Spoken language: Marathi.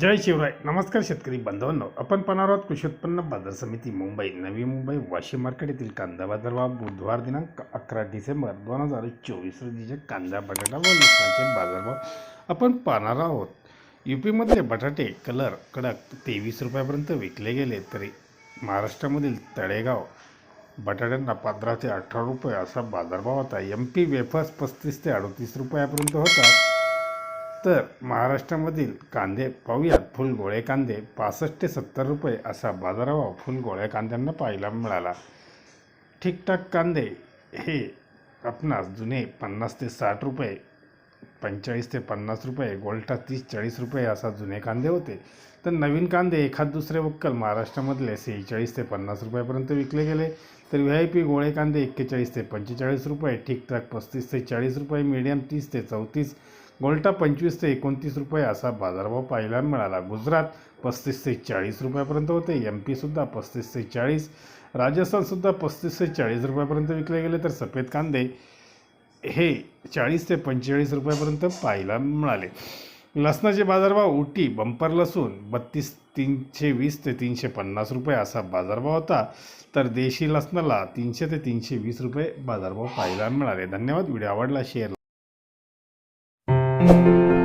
जय शिवराय. नमस्कार शेतकरी बांधवांनो आपण पाहणार आहोत कृषी उत्पन्न बाजार समिती मुंबई. नवी मुंबई वाशिम मार्केट येथील कांदा बाजार बाजारभाव बुधवार दिनांक अकरा डिसेंबर दोन हजार चोवीस रोजीचे कांदा बटाटा व लसणाचे बाजारभाव आपण पाहणार आहोत. यूपीमधले बटाटे कलर कडक तेवीस रुपयापर्यंत विकले गेले तरी महाराष्ट्रामधील तळेगाव बटाट्यांना पंधरा ते अठरा रुपये असा बाजारभाव होता. एम पी वेफर्स पस्तीस ते अडतीस रुपयापर्यंत होता. तर महाराष्ट्रामधील कांदे पाहूयात. फुल गोळे कांदे पासष्ट ते सत्तर रुपये असा बाजारभाव फुल गोळ्या कांद्यांना पाहायला मिळाला. ठीकठाक कांदे हे आपणास जुने पन्नास ते साठ रुपये पंचेचाळीस ते पन्नास रुपये गोल्टा तीस चाळीस रुपये असा जुने कांदे होते. तर नवीन कांदे एखाद दुसरे वक्कल महाराष्ट्रामधले सेहेचाळीस ते पन्नास रुपयापर्यंत विकले गेले. तर व्ही आय पी गोळे कांदे एक्केचाळीस ते पंचेचाळीस रुपये ठीकठाक पस्तीस ते चाळीस रुपये मीडियम तीस ते चौतीस गोल्टा पंचवीस ते एकोणतीस रुपये असा बाजारभाव पाहायला मिळाला. गुजरात पस्तीस ते चाळीस रुपयापर्यंत होते. एम पीसुद्धा पस्तीस ते चाळीस. राजस्थानसुद्धा पस्तीस ते चाळीस रुपयापर्यंत विकले गेले. तर सफेद कांदे हे चाळीस ते पंचेचाळीस रुपयापर्यंत पाहायला मिळाले. लसणाचे बाजारभाव उटी बंपर लसूण बत्तीस तीनशे वीस ते तीनशे पन्नास रुपये असा बाजारभाव होता. तर देशी लसणाला तीनशे ते तीनशे वीस रुपये बाजारभाव पाहायला मिळाले. धन्यवाद. व्हिडिओ आवडला शेअर Thank you.